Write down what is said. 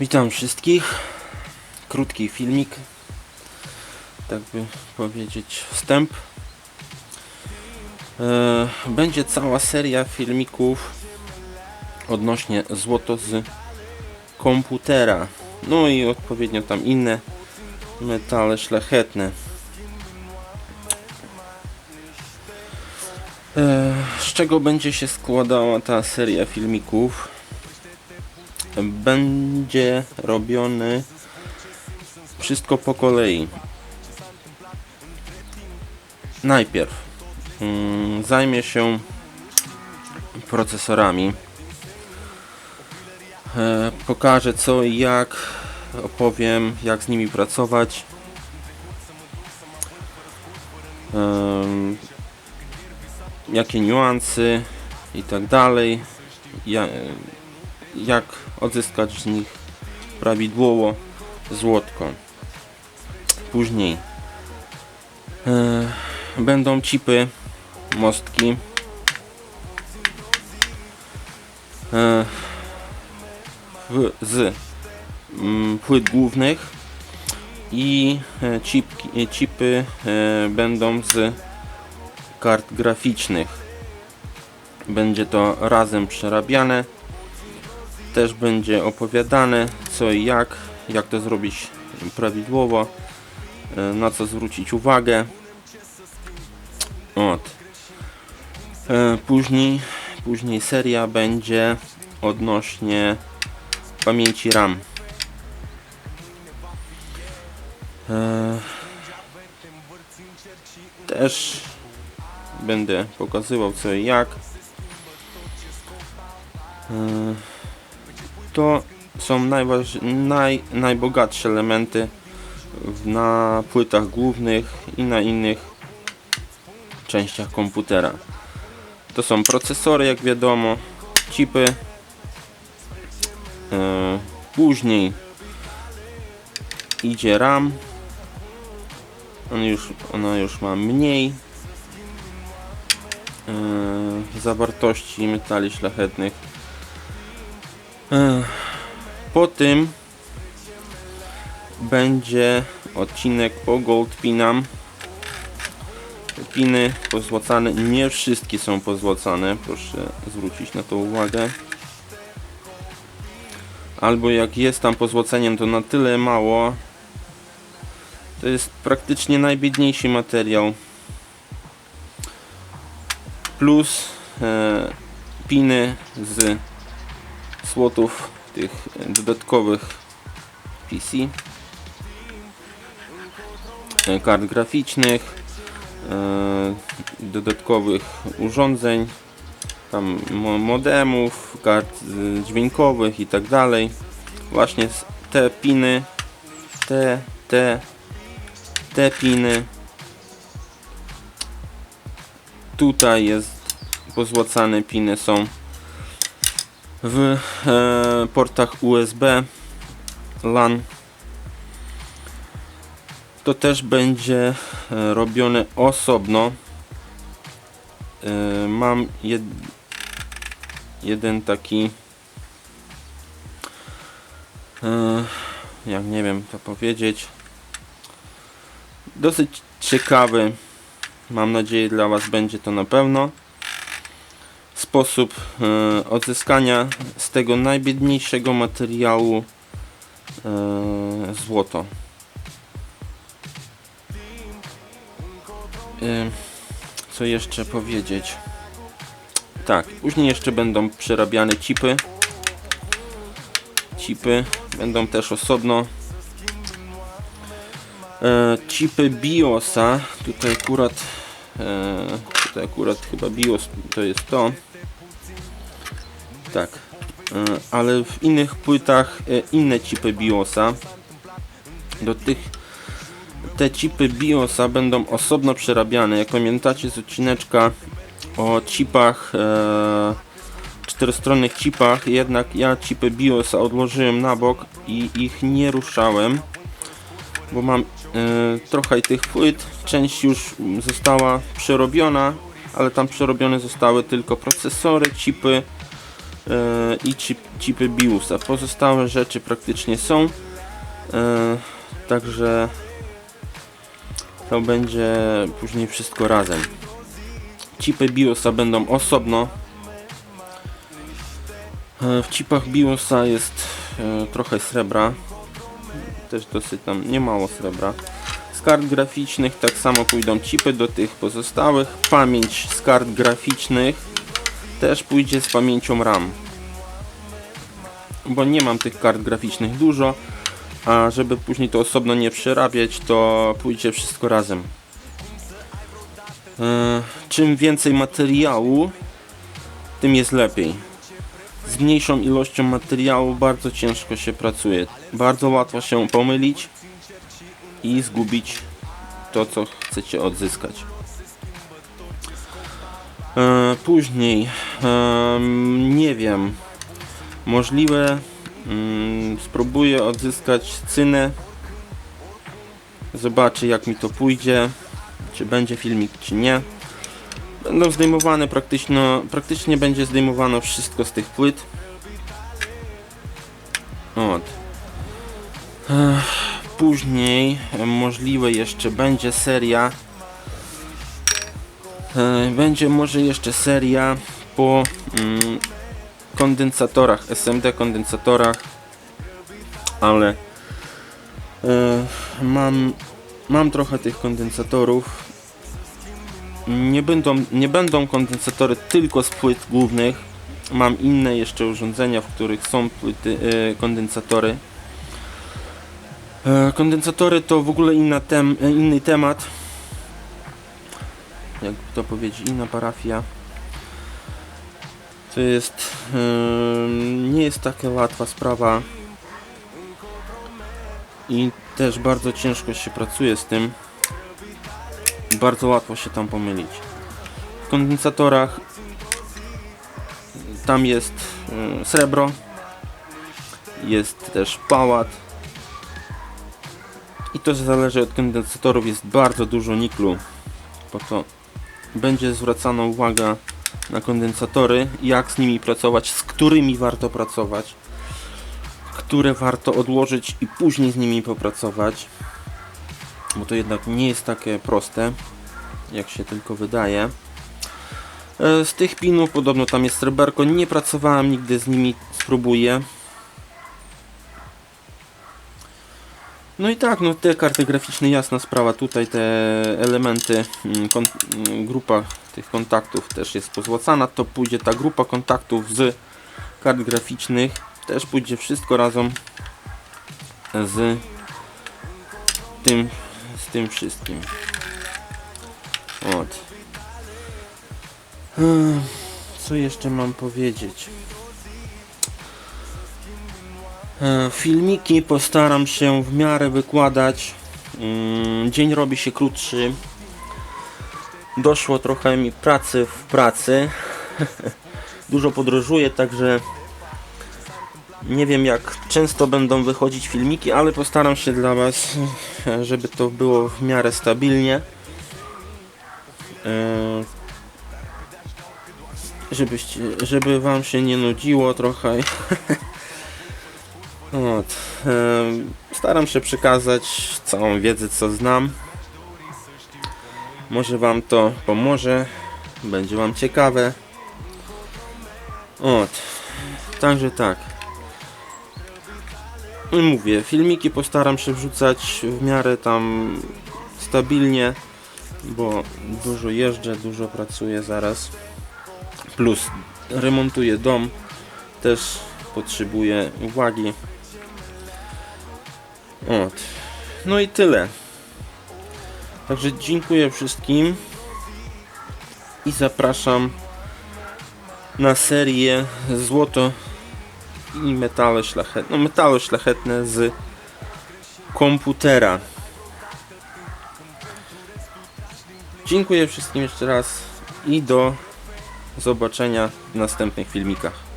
Witam wszystkich. Krótki filmik, tak by powiedzieć wstęp. E, Będzie cała seria filmików odnośnie złoto z komputera. No i odpowiednio tam inne metale szlachetne. E, Z czego będzie się składała ta seria filmików? Będzie robione wszystko po kolei. Najpierw mm, zajmie się procesorami. E, pokażę co i jak, opowiem jak z nimi pracować. Jakie niuanse i tak dalej. Ja, jak odzyskać z nich prawidłowo złotko. Później e, będą chipy, mostki. E, w, z mm, płyt głównych i e, chipki, chipy będą z kart graficznych. Będzie to razem przerabiane też będzie opowiadane co i jak, jak to zrobić prawidłowo, e, na co zwrócić uwagę. Od. E, Później, później seria będzie odnośnie pamięci RAM. E, Też będę pokazywał co i jak. To są najważ... naj... najbogatsze elementy na płytach głównych i na innych częściach komputera. To są procesory, jak wiadomo, chipy. E, później idzie RAM. On już, ona już ma mniej e, zawartości metali szlachetnych. Po tym będzie odcinek po gold pinam. Piny pozłacane, nie wszystkie są pozłacane, proszę zwrócić na to uwagę. Albo jak jest tam pozłaceniem to na tyle mało. To jest praktycznie najbiedniejszy materiał. Plus e, piny z slotów tych dodatkowych PC e, kart graficznych e, dodatkowych urządzeń tam mo- modemów kart y, dźwiękowych i tak dalej. Właśnie te piny te, te te piny tutaj jest pozłacane piny są w e, portach USB LAN. To też będzie e, robione osobno. E, mam jed, jeden taki e, jak nie wiem to powiedzieć. Dosyć ciekawy. Mam nadzieję dla Was będzie to na pewno sposób e, odzyskania z tego najbiedniejszego materiału e, złoto. E, co jeszcze powiedzieć? Tak, później jeszcze będą przerabiane chipy. Chipy będą też osobno. E, chipy BIOSa, tutaj akurat e, tutaj akurat chyba BIOS to jest to. Tak. E, Ale w innych płytach e, inne chipy BIOSa. Do tych te chipy BIOSa będą osobno przerabiane. Jak pamiętacie z odcineczka o chipach e, czterostronnych chipach, jednak ja chipy BIOSa odłożyłem na bok i ich nie ruszałem, bo mam e, trochę tych płyt. Część już została przerobiona, ale tam przerobione zostały tylko procesory, chipy i chip, chipy BIOSa. Pozostałe rzeczy praktycznie są. E, także to będzie później wszystko razem. Chipy BIOSa będą osobno. E, w chipach BIOSa jest e, trochę srebra. Też dosyć tam niemało srebra. Z kart graficznych tak samo pójdą chipy do tych pozostałych. Pamięć z kart graficznych też pójdzie z pamięcią RAM. Bo nie mam tych kart graficznych dużo, a żeby później to osobno nie przerabiać, to pójdzie wszystko razem. E, czym więcej materiału, tym jest lepiej. Z mniejszą ilością materiału bardzo ciężko się pracuje. Bardzo łatwo się pomylić i zgubić to, co chcecie odzyskać. E, później, nie wiem, możliwe mm, spróbuję odzyskać cynę. Zobaczę jak mi to pójdzie, czy będzie filmik, czy nie. Będą zdejmowane praktycznie, praktycznie będzie zdejmowane wszystko z tych płyt. Od. Później możliwe jeszcze będzie seria. Będzie może jeszcze seria po mm, kondensatorach, SMD kondensatorach, ale e, mam, mam trochę tych kondensatorów. Nie będą, nie będą kondensatory tylko z płyt głównych. Mam inne jeszcze urządzenia, w których są płyty, e, kondensatory. E, Kondensatory to w ogóle inna tem, inny temat. Jak to powiedzieć, inna parafia. To jest. nie jest taka łatwa sprawa. I też bardzo ciężko się pracuje z tym. Bardzo łatwo się tam pomylić. W kondensatorach tam jest srebro. Jest też pałat. I to zależy od kondensatorów, jest bardzo dużo niklu, po to będzie zwracana uwaga na kondensatory, jak z nimi pracować, z którymi warto pracować, które warto odłożyć i później z nimi popracować, bo to jednak nie jest takie proste, jak się tylko wydaje. E, Z tych pinów podobno tam jest sreberko, nie pracowałem nigdy z nimi, spróbuję. No i tak, no te karty graficzne, jasna sprawa, tutaj te elementy, mm, mm, grupa tych kontaktów też jest pozłacana, to pójdzie ta grupa kontaktów z kart graficznych, też pójdzie wszystko razem z tym, z tym wszystkim. Od. Ech, Co jeszcze mam powiedzieć? E, Filmiki postaram się w miarę wykładać. Mm, Dzień robi się krótszy. Doszło trochę mi pracy w pracy. Dużo podróżuję, także nie wiem jak często będą wychodzić filmiki, ale postaram się dla Was, żeby to było w miarę stabilnie. E, Żebyście, żeby Wam się nie nudziło trochę. Staram się przekazać całą wiedzę, co znam. Może Wam to pomoże, będzie Wam ciekawe. Od, także tak. Mówię, filmiki postaram się wrzucać w miarę tam stabilnie, bo dużo jeżdżę, dużo pracuję zaraz. Plus remontuję dom, też potrzebuję uwagi. Od. No i tyle. Także dziękuję wszystkim i zapraszam na serię Złoto i metale szlachetne, no metale szlachetne z komputera. Dziękuję wszystkim jeszcze raz i do zobaczenia w następnych filmikach.